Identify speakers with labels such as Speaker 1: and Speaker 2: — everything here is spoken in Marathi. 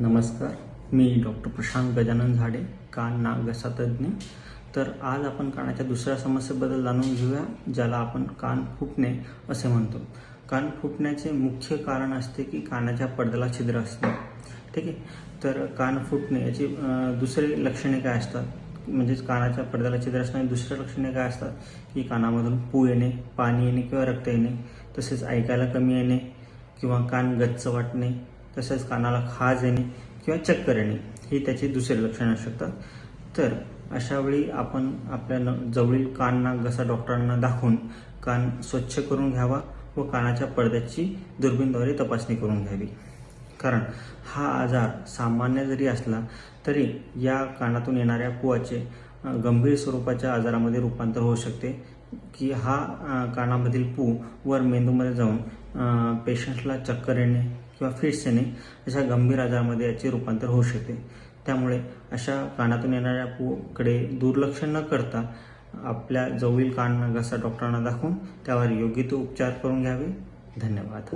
Speaker 1: नमस्कार मी डॉक्टर प्रशांत गजानन झाडे कान नाक घसा तज्ज्ञ तर आज आपण कानाच्या दुसऱ्या समस्येबद्दल जाणून घेऊया ज्याला आपण कान फुटणे असे म्हणतो. कान फुटण्याचे मुख्य कारण असते की कानाच्या पडद्याला छिद्र असते. ठीक आहे? तर कान फुटणे याची दुसरी लक्षणे काय असतात? म्हणजेच कानाच्या पडद्याला छिद्र असणे दुसरे लक्षणे काय असतात? की कानामधून पू येणे पाणी येणे किंवा रक्त येणे तसेच ऐकायला कमी येणे किंवा कान गच्च वाटणे तसंच कानाला खाज येणे किंवा चक्कर येणे हे त्याचे दुसरे लक्षण असू शकतात. तर अशावेळी आपण आपल्या न- जवळील कान नाक घसा डॉक्टरांना दाखवून कान स्वच्छ करून घ्यावा व कानाच्या पडद्याची दुर्बिणद्वारे तपासणी करून घ्यावी. कारण हा आजार सामान्य जरी असला तरी या कानातून येणाऱ्या पुवाचे गंभीर स्वरूपाच्या आजारामध्ये रूपांतर होऊ शकते की हा कानामधील पू वर मेंदूमध्ये जाऊन पेशंटला चक्कर येणे किंवा फिट्स येणे अशा गंभीर आजारामध्ये याचे रूपांतर होऊ शकते. त्यामुळे अशा कानातून येणाऱ्या पूकडे दुर्लक्ष न करता आपल्या जवळील कान घसा डॉक्टरांना दाखवून त्यावर योग्य तो उपचार करून घ्यावे. धन्यवाद.